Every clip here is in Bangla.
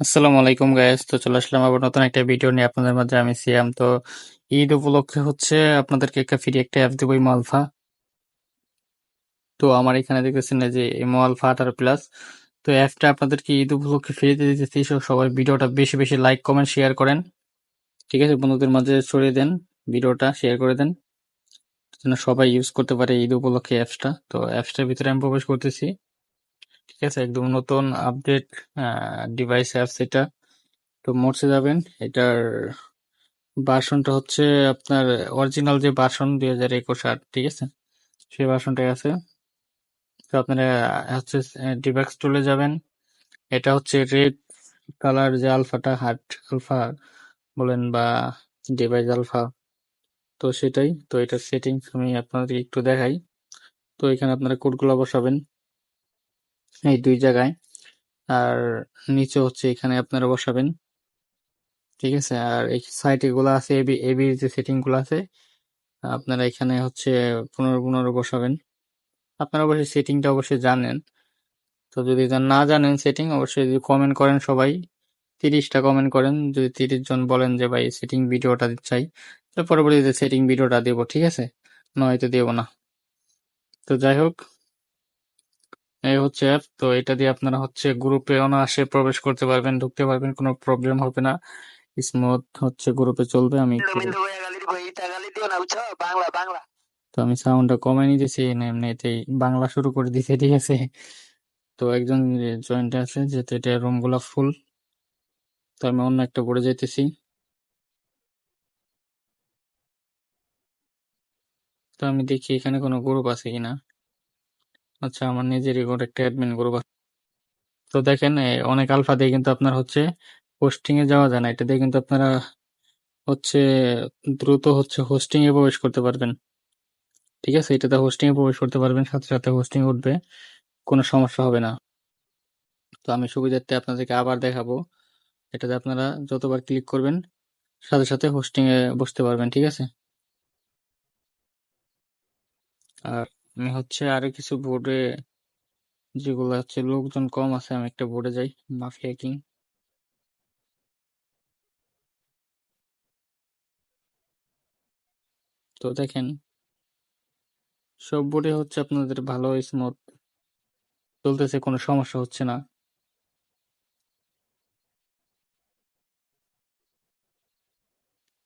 আসসালামু আলাইকুম গাইস তো চলে আসলাম আবার নতুন একটা ভিডিও নিয়ে আপনাদের মাঝে। আমি সিয়াম। তো ঈদ উপলক্ষে হচ্ছে আপনাদেরকে একটা ফ্রি একটা অ্যাপ দেবো ইমো আলফা তো আমার এখানে দেখতেছেন যে ইমো আলফা আঠারো প্লাস তো অ্যাপটা আপনাদেরকে ঈদ উপলক্ষে ফ্রিতে দিতেছি। সবাই ভিডিওটা বেশি বেশি লাইক কমেন্ট শেয়ার করেন। ঠিক আছে, বন্ধুদের মাঝে ছড়িয়ে দেন ভিডিওটা শেয়ার করে দেন। যেন সবাই ইউজ করতে পারে ঈদ উপলক্ষে অ্যাপসটা তো অ্যাপসটার ভিতরে আমি প্রবেশ করতেছি। ঠিক আছে? একদম নতুন আপডেট ডিভাইস অ্যাপস এটা তো মোটসে যাবেন। এটার ভার্সনটা হচ্ছে আপনার অরিজিনাল যে ভার্সন দুই হাজার একুশ আট ঠিক আছে? সেই ভার্সনটাই আছে। তো আপনারা হচ্ছে ডিভাক্স টুলে যাবেন। এটা হচ্ছে রেড কালার যে আলফাটা হার্ট আলফা বলেন বা ডিভাইস আলফা তো সেটাই। তো এটার সেটিংস আমি আপনাদেরকে একটু দেখাই। তো এখানে আপনারা কোডগুলো বসাবেন। এই দুই জায়গায়। আর নিচে হচ্ছে এখানে আপনারা বসাবেন। ঠিক আছে? আর এই সাইটে গুলো আছে এবি এবির যে সেটিংগুলো আছে, আপনারা এখানে হচ্ছে পনেরো পনেরো বসাবেন। আপনারা অবশ্যই সেটিংটা অবশ্যই জানেন। তো যদি না জানেন সেটিং অবশ্যই যদি কমেন্ট করেন সবাই, তিরিশটা কমেন্ট করেন। যদি তিরিশ জন বলেন যে, ভাই সেটিং ভিডিওটা চাই, তো পরবর্তীতে সেটিং ভিডিওটা দেবো, ঠিক আছে? নয়তো দেবো না। তো যাই হোক এই হচ্ছে অ্যাপ তো এটা দিয়ে আপনারা হচ্ছে গ্রুপে অনায়াসে প্রবেশ করতে পারবেন ঢুকতে পারবেন কোনো প্রবলেম হবে না। স্মুথ হচ্ছে গ্রুপে চলবে আমি তো আমি সাউন্ডটা কমাই নিতেছি এমনিতেই বাংলা শুরু করে দিতে ঠিক আছে তো একজন জয়েন্ট আছে যেহেতু এটা রুমগুলা ফুল তো আমি অন্য একটা পড়ে যাইতেছি। তো আমি দেখি এখানে কোনো গ্রুপ আছে কিনা। আচ্ছা আমার নিজেরই একটা অ্যাডমিন গ্রুপ আছে। তো দেখেন অনেক আলফা দিয়ে কিন্তু আপনার হচ্ছে হোস্টিং এ যাওয়া যায় না। এটা দিয়ে কিন্তু আপনারা হচ্ছে দ্রুত হচ্ছে হোস্টিং এ প্রবেশ করতে পারবেন। ঠিক আছে? এটাতে হোস্টিং এ প্রবেশ করতে পারবেন, সাথে সাথে হোস্টিং উঠবে, কোনো সমস্যা হবে না। তো আমি সুবিধার্থে আপনাদেরকে আবার দেখাবো। এটাতে আপনারা যতবার ক্লিক করবেন, সাথে সাথে হোস্টিং এ বসতে পারবেন, ঠিক আছে? আর আমি হচ্ছে আরও কিছু বোর্ডে যেগুলো হচ্ছে লোকজন কম আছে, আমি একটা বোর্ডে যাই, মাফিয়া কিং। তো দেখেন, সব বোর্ডে হচ্ছে আপনাদের ভালো স্মুথ চলতেছে, কোনো সমস্যা হচ্ছে না।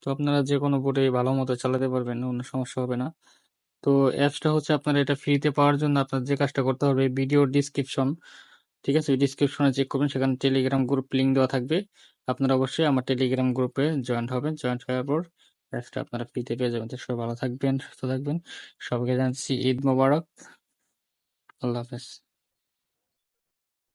তো আপনারা যে কোনো বোর্ডে ভালো মতো চালাতে পারবেন, কোনো সমস্যা হবে না। তো অ্যাপসটা হচ্ছে আপনার এটা ফ্রিতে পাওয়ার জন্য আপনার যে কাজটা করতে হবে ভিডিও ডিসক্রিপশন ঠিক আছে? ডিসক্রিপশনে চেক করবেন, সেখানে টেলিগ্রাম গ্রুপ লিঙ্ক দেওয়া থাকবে। আপনারা অবশ্যই আমার টেলিগ্রাম গ্রুপে জয়েন্ট হবেন। জয়েন্ট হওয়ার পর অ্যাপসটা আপনারা ফ্রিতে পেয়ে যাবেন। সবাই ভালো থাকবেন, সুস্থ থাকবেন। সবাইকে জানাচ্ছি ঈদ মোবারক। আল্লাহ হাফেজ।